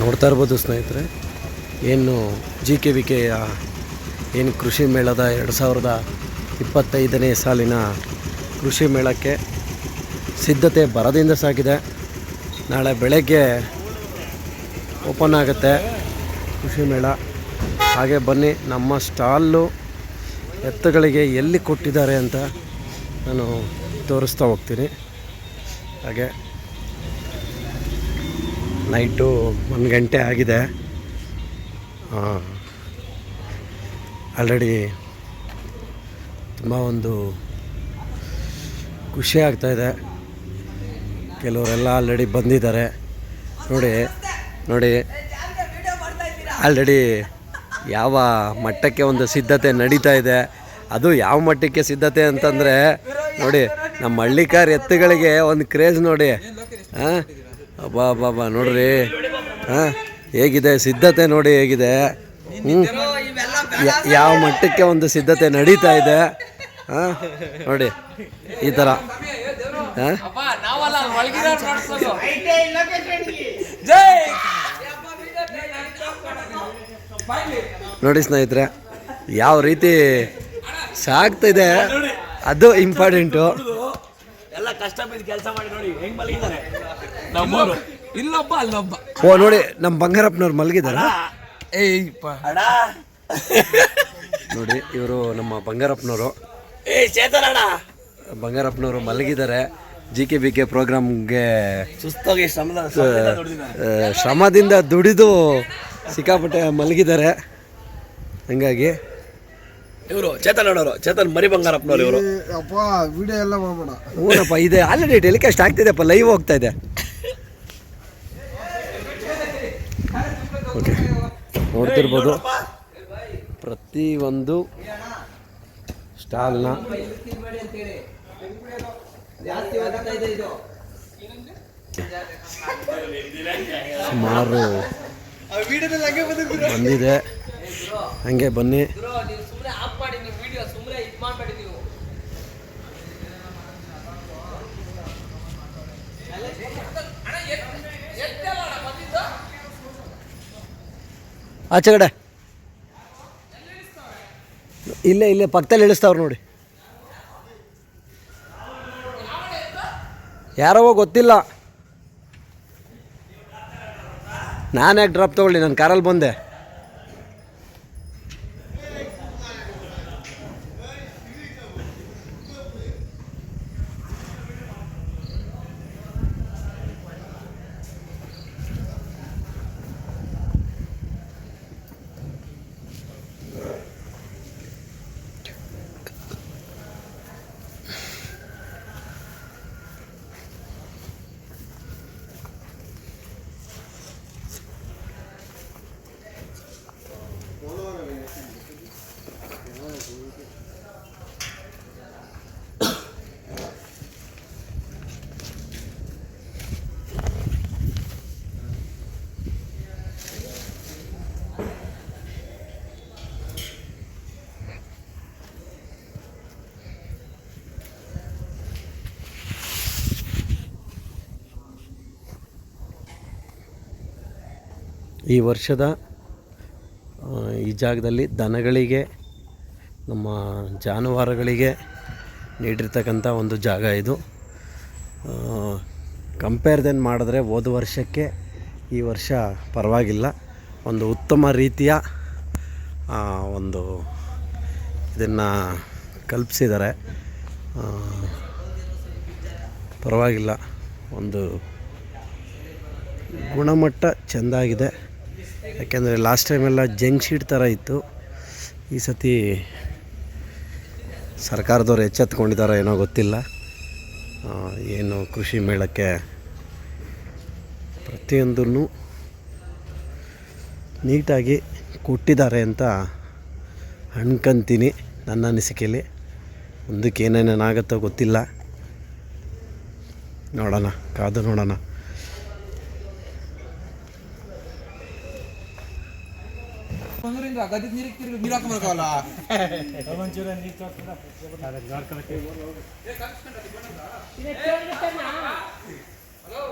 ನೋಡ್ತಾ ಇರ್ಬೋದು ಸ್ನೇಹಿತರೆ, ಏನು ಜಿ ಕೆ ವಿ ಕೆಯ ಏನು ಕೃಷಿ ಮೇಳದ ಎರಡು ಸಾವಿರದ ಇಪ್ಪತ್ತೈದನೇ ಸಾಲಿನ ಕೃಷಿ ಮೇಳಕ್ಕೆ ಸಿದ್ಧತೆ ಬರದಿಂದ ಸಾಗಿದೆ. ನಾಳೆ ಬೆಳಗ್ಗೆ ಓಪನ್ ಆಗುತ್ತೆ ಕೃಷಿ ಮೇಳ. ಹಾಗೆ ಬನ್ನಿ, ನಮ್ಮ ಸ್ಟಾಲು ಎತ್ತುಗಳಿಗೆ ಎಲ್ಲಿ ಕೊಟ್ಟಿದ್ದಾರೆ ಅಂತ ನಾನು ತೋರಿಸ್ತಾ ಹೋಗ್ತೀನಿ. ಹಾಗೆ. ನೈಟು ಒಂದು ಗಂಟೆ ಆಗಿದೆ. ಆಲ್ರೆಡಿ ತುಂಬ ಒಂದು ಖುಷಿ ಆಗ್ತಾಯಿದೆ ಕೆಲವರೆಲ್ಲ ಆಲ್ರೆಡಿ ಬಂದಿದ್ದಾರೆ. ನೋಡಿ ನೋಡಿ, ಆಲ್ರೆಡಿ ಯಾವ ಮಟ್ಟಕ್ಕೆ ಒಂದು ಸಿದ್ಧತೆ ನಡೀತಾ ಇದೆ. ಅದು ಯಾವ ಮಟ್ಟಕ್ಕೆ ಸಿದ್ಧತೆ ಅಂತಂದರೆ, ನೋಡಿ ನಮ್ಮ ಹಳ್ಳಿಕಾರ್ ಎತ್ತುಗಳಿಗೆ ಒಂದು ಕ್ರೇಜ್ ನೋಡಿ. ಹಾಂ ಅಬ್ಬಾ ಅಬ್ಬಾ ನೋಡ್ರಿ. ಹಾಂ ಹೇಗಿದೆ? ಸಿದ್ಧತೆ ನೋಡಿ ಹೇಗಿದೆ. ಹ್ಞೂ ಯಾವ ಮಟ್ಟಕ್ಕೆ ಒಂದು ಸಿದ್ಧತೆ ನಡೀತಾ ಇದೆ? ಹಾಂ ನೋಡಿ, ಈ ಥರ ಹಾಂ ನೋಡಿ ಸ್ನೇಹಿತರೆ, ಯಾವ ರೀತಿ ಸಾಕ್ತಿದೆ ಅದು ಇಂಪಾರ್ಟೆಂಟು ಎಲ್ಲ ಕಷ್ಟ ಬಿದ್ದು ಕೆಲಸ ಮಾಡಿ ನೋಡಿ ಹೆಂಗ್ ಮಲಗಿದ್ದಾರೆ? ನಮ್ಮೂರು. ಇಲ್ಲೊಬ್ಬ ಅಲ್ಲೊಬ್ಬ. ಓ ನೋಡಿ ನಮ್ಮ ಬಂಗಾರಪ್ಪನವ್ರು ಮಲಗಿದಾರ? ಏಯ್ಪ ಅಣ್ಣ. ನೋಡಿ ಇವರು ನಮ್ಮ ಬಂಗಾರಪ್ಪನವರು. ಏ ಚೇತನ ಅಣ್ಣ. ಬಂಗಾರಪ್ಪನವರು ಮಲಗಿದ್ದಾರೆ ಜಿ ಕೆ ಬಿ ಕೆ ಪ್ರೋಗ್ರಾಮ್ಗೆ ಸುಸ್ತಾಗಿ ಶ್ರಮದ ಶ್ರಮದಿಂದ ದುಡ್ದಿದ್ದಾರೆ. ಶ್ರಮದಿಂದ ದುಡಿದು ಸಿಕ್ಕಾಪಟ್ಟೆ ಮಲಗಿದ್ದಾರೆ ಹಂಗಾಗಿ ಇವರು ಚೇತನ್ ಅಣ್ಣವರು ಚೇತನ್ ಮರಿ ಬಂಗಾರಪ್ಪನವ್ರು ಇವರು. ಅಪ್ಪ ವಿಡಿಯೋ ಎಲ್ಲ ಮಾಡ್ಬೇಡ. ಹ್ಞೂನಪ್ಪ ಇದೆ ಆಲ್ರೆಡಿ ಟೆಲಿಕಾಸ್ಟ್ ಆಗ್ತಿದೆಪ್ಪ ಲೈವ್ ಹೋಗ್ತಾ ಇದೆ. ಓಕೆ ನೋಡ್ತಿರ್ಬೋದು. ಪ್ರತಿಯೊಂದು ಸ್ಟಾಲ್ನ ಸುಮಾರು ಬಂದಿದೆ. ಹಂಗೆ ಬನ್ನಿ. ಆಚೆ ಕಡೆ. ಇಲ್ಲೇ ಇಲ್ಲೇ, ಪಕ್ಕದಲ್ಲಿ ಇಳಿಸ್ತಾವ್ರು ನೋಡಿ. ಯಾರೋ ಗೊತ್ತಿಲ್ಲ. ನಾನು ಯಾಕೆ ಡ್ರಾಪ್ ತೊಗೊಳ್ಳಿ? ನಾನು ಕಾರಲ್ಲಿ ಬಂದೆ. ಈ ವರ್ಷದ ಈ ಜಾಗದಲ್ಲಿ ದನಗಳಿಗೆ, ನಮ್ಮ ಜಾನುವಾರುಗಳಿಗೆ ನೀಡಿರ್ತಕ್ಕಂಥ ಒಂದು ಜಾಗ ಇದು. ಕಂಪೇರ್ ದೆನ್ ಮಾಡಿದ್ರೆ ಹೋದ ವರ್ಷಕ್ಕೆ ಈ ವರ್ಷ ಪರವಾಗಿಲ್ಲ. ಒಂದು ಉತ್ತಮ ರೀತಿಯ ಒಂದು ಇದನ್ನು ಕಲ್ಪಿಸಿದ್ದಾರೆ. ಪರವಾಗಿಲ್ಲ. ಒಂದು ಗುಣಮಟ್ಟ ಚೆಂದಾಗಿದೆ. ಯಾಕೆಂದರೆ ಲಾಸ್ಟ್ ಟೈಮೆಲ್ಲ ಜಂಕ್ ಶೀಟ್ ಥರ ಇತ್ತು. ಈ ಸತಿ ಸರ್ಕಾರದವ್ರು ಎಚ್ಚೆತ್ಕೊಂಡಿದ್ದಾರೋ ಏನೋ ಗೊತ್ತಿಲ್ಲ. ಏನು ಕೃಷಿ ಮೇಳಕ್ಕೆ ಪ್ರತಿಯೊಂದನ್ನು ನೀಟಾಗಿ ಕೊಟ್ಟಿದ್ದಾರೆ ಅಂತ ಅನ್ಕೊಂತೀನಿ ನನ್ನ ಅನಿಸಿಕೆಯಲ್ಲಿ. ಮುಂದಕ್ಕೆ ಏನೇನೇನಾಗುತ್ತೋ ಗೊತ್ತಿಲ್ಲ. ನೋಡೋಣ, ಕಾದು ನೋಡೋಣ. ತೊಂದರೆಯಿಂದ ಗದ್ದೆಗೆ ನೀರಿಗೆ ತಿರುಗಿ ನೀರು ಹಾಕೊಂಬರ್ಕಲ್ಲ ಒಂಚೂರ ನೀರು ತೋರಿಸ್ತಾರೆ ಹಲೋ